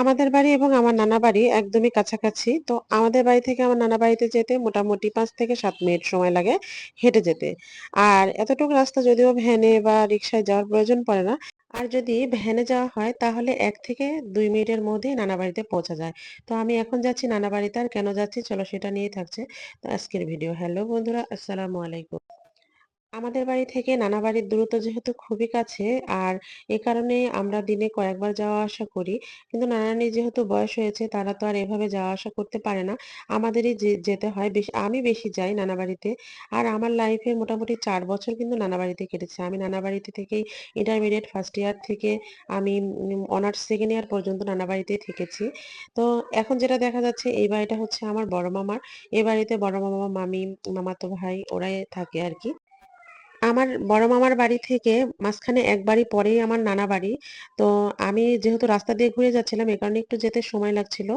আমাদের বাড়ি এবং আমার নানা বাড়ি একদমই কাছাকাছি। তো আমাদের বাড়ি থেকে আমার নানা বাড়িতে যেতে মোটামুটি পাঁচ থেকে সাত মিনিট সময় লাগে হেঁটে যেতে। আর এতটুকু রাস্তা যদিও ভ্যানে বা রিক্সায় যাওয়ার প্রয়োজন পড়ে না। আর যদি ভ্যানে যাওয়া হয় তাহলে এক থেকে দুই মিনিটের মধ্যেই নানা বাড়িতে পৌঁছা যায়। তো আমি এখন যাচ্ছি নানা বাড়িতে। আর কেন যাচ্ছি চলো সেটা নিয়েই থাকছে তো আজকের ভিডিও। হ্যালো বন্ধুরা, আসসালামু আলাইকুম। আমাদের বাড়ি থেকে নানা বাড়ির দূরত্ব যেহেতু খুবই কাছে আর এ কারণে আমরা দিনে কয়েকবার যাওয়া আসা করি। কিন্তু নানা-নানির যেহেতু বয়স হয়েছে তারা তো আর এভাবে যাওয়া আসা করতে পারে না। আমাদেরই যে যেতে হয় বেশি আমি বেশি যাই নানা বাড়িতে। আর আমার লাইফে মোটামুটি চার বছর কিন্তু নানা বাড়িতে কেটেছে। আমি নানা বাড়িতে থেকেই ইন্টারমিডিয়েট ফার্স্ট ইয়ার থেকে আমি অনার্স সেকেন্ড ইয়ার পর্যন্ত নানা বাড়িতেই থেকেছি। তো এখন যেটা দেখা যাচ্ছে এই বাড়িটা হচ্ছে আমার বড় মামার। এ বাড়িতে বড় মামা, মামি, মামাতো ভাই ওরাই থাকে আরকি। আমার বড় মামার বাড়ি থেকে মাঝখানে এক বাড়ি পরেই আমার নানা বাড়ি। তো আমি যেহেতু রাস্তা দিয়ে ঘুরে যাচ্ছিলাম, এ কারণে একটু যেতে সময় লাগছিল।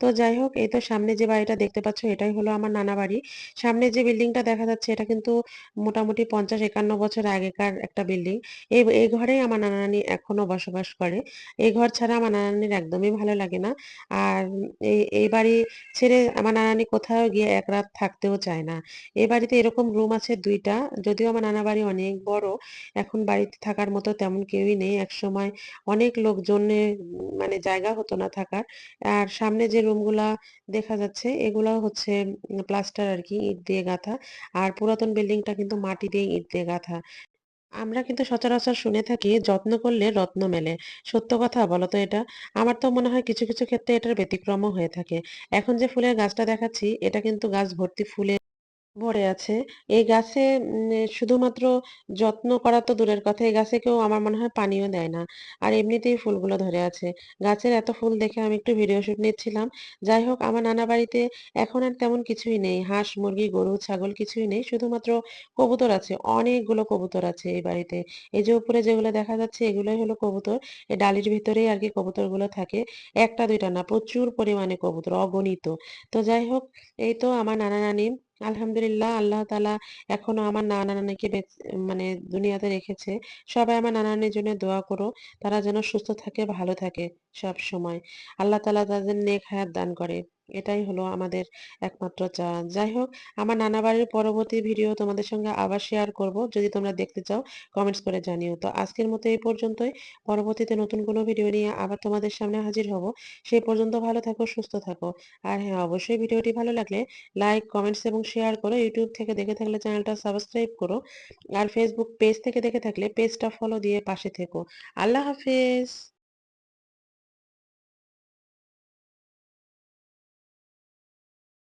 তো যাই হোক, এই তো সামনে যে বাড়িটা দেখতে পাচ্ছ, এটাই হলো আমার নানা বাড়ি। সামনে যে বিল্ডিংটা দেখা যাচ্ছে, এটা কিন্তু মোটামুটি ৫০-৫১ বছর আগেকার একটা বিল্ডিং। এই এই ঘরেই আমার নানা-নানি এখনও বসবাস করে। এই ঘর ছাড়া আমার নানা-নানির একদমই ভালো লাগে না। আর এই এই বাড়ি ছেড়ে আমার নানা-নানি কোথাও গিয়ে এক রাত থাকতেও চায় না। এই বাড়িতে এরকম রুম আছে দুইটা, যদিও আমার নানা বাড়ি অনেক বড়। এখন বাড়িতে থাকার মতো তেমন কেউই নেই। একসময় অনেক লোকজনের উম মানে জায়গা হতো না থাকার। আর সামনে যে রুমগুলা দেখা যাচ্ছে এগুলা হচ্ছে প্লাস্টার আরকি ইট দিয়ে গাঁথা। আর পুরাতন বিল্ডিংটা কিন্তু মাটি দিয়ে ইট দিয়ে গাঁথা। আমরা কিন্তু সচরাচর শুনে থাকি যত্ন করলে রত্ন মেলে। সত্য কথা বলো তো এটা? আমার তো মনে হয় কিছু, কিছু ক্ষেত্রে এটার ব্যতিক্রমও হয়ে থাকে। এখন যে ফুলের গাছটা দেখাচ্ছি এটা কিন্তু গাছ ভর্তি ফুলে ভরে আছে। এই গাছে শুধুমাত্র যত্ন করা তো দূরের কথা, এই গাছে কেউ আমার মনে হয় পানিও দেয় না। আর এমনিতেই ফুলগুলো ধরে আছে। গাছের এত ফুল দেখে আমি একটু ভিডিও শুট নিচ্ছিলাম। যাই হোক আমার নানা বাড়িতে এখন আর তেমন কিছুই নেই। হাঁস, মুরগি, গরু, ছাগল কিছুই নেই। শুধুমাত্র কবুতর আছে। অনেকগুলো কবুতর আছে এই বাড়িতে। এই যে উপরে যেগুলো দেখা যাচ্ছে এগুলোই হলো কবুতর। এই ডালির ভিতরেই আরকি কবুতরগুলো থাকে। ১ টা ২ টা না প্রচুর পরিমাণে কবুতর অগণিত। তো যাই হোক এই তো আমার নানা-নানি আলহামদুলিল্লাহ আল্লাহ তালা এখনও আমার নানা-নানিকে বেঁচ মানে দুনিয়াতে রেখেছে। সবাই আমার নানা-নানির জন্য দোয়া করো। তারা যেন সুস্থ থাকে, ভালো থাকে সব সময় আল্লাহ তালা তাদের নেক হায়াত দান করে। এটাই হলো আমাদের একমাত্র চাওয়া। যাই হোক আমার নানা বাড়ির পরবর্তী ভিডিও তোমাদের সঙ্গে আবার শেয়ার করব। যদি তোমরা দেখতে চাও কমেন্টস করে জানিও। তো আজকের মতো এই পর্যন্তই। পরবর্তীতে নতুন কোনো ভিডিও নিয়ে আবার তোমাদের সামনে হাজির হব। সেই পর্যন্ত ভালো থাকো, সুস্থ থাকো। আর হ্যাঁ অবশ্যই ভিডিওটি ভালো লাগলে লাইক, কমেন্টস এবং শেয়ার করো। ইউটিউব থেকে দেখে থাকলে চ্যানেলটা সাবস্ক্রাইব করো। আর ফেসবুক পেজ থেকে দেখে থাকলে পেজটা ফলো দিয়ে পাশে থেকো। আল্লাহ হাফেজ।